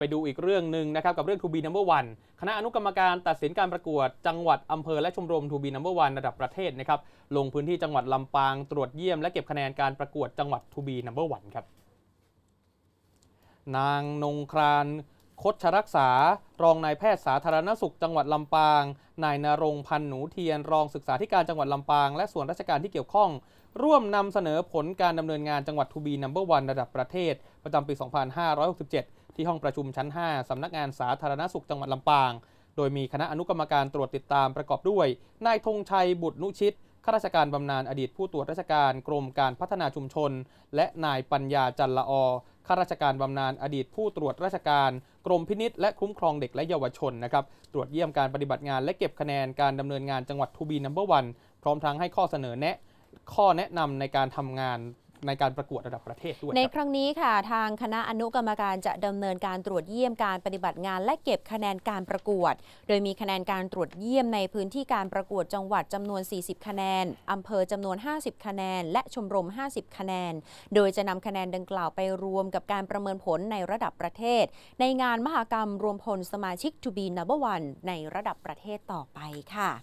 ไปดูอีกเรื่องหนึ่งนะครับกับเรื่อง To be number one คณะอนุกรรมการตัดสินการประกวดจังหวัดอำเภอและชมรม To be number one ระดับประเทศนะครับลงพื้นที่จังหวัดลำปางตรวจเยี่ยมและเก็บคะแนนการประกวดจังหวัด To be number one ครับนางนงครานคดชรักษารองนายแพทย์สาธารณสุขจังหวัดลำปาง นายนรงพันธ์หนูเทียน รองศึกษาธิการจังหวัดลำปาง และส่วนราชการที่เกี่ยวข้อง ร่วมนำเสนอผลการดำเนินงานจังหวัดทูบีนัมเบอร์วันระดับประเทศ ประจำปี 2567 ที่ห้องประชุมชั้น 5 สำนักงานสาธารณสุขจังหวัดลำปาง โดยมีคณะอนุกรรมการตรวจติดตามประกอบด้วย นายธงชัยบุตรนุชิต ข้าราชการบำนาญอดีตผู้ตรวจราชการกรมการพัฒนาชุมชน และนายปัญญาจันละอ ข้าราชการบำนาญอดีตผู้ตรวจราชการ กรมพินิษและคุ้มครองเด็กและเยาวชนนะครับ ตรวจเยี่ยมการปฏิบัติงานและเก็บคะแนนการดำเนินงานจังหวัดทูบีนัมเบอร์วัน พร้อมทั้งให้ข้อเสนอแนะ ข้อแนะนำในการทำงาน ในการประกวดระดับประเทศด้วยในครั้งนี้ค่ะ ทางคณะอนุกรรมการจะดำเนินการตรวจเยี่ยมการปฏิบัติงาน และเก็บคะแนนการประกวด โดยมีคะแนนการตรวจเยี่ยมในพื้นที่การประกวดจังหวัดจำนวน 40 คะแนนอำเภอจำนวน 50 คะแนน และชมรม 50 คะแนน โดยจะนำคะแนนดังกล่าวไปรวมกับการประเมินผลในระดับประเทศ ในงานมหกรรมรวมพลสมาชิก To be number one ในระดับประเทศต่อไปค่ะ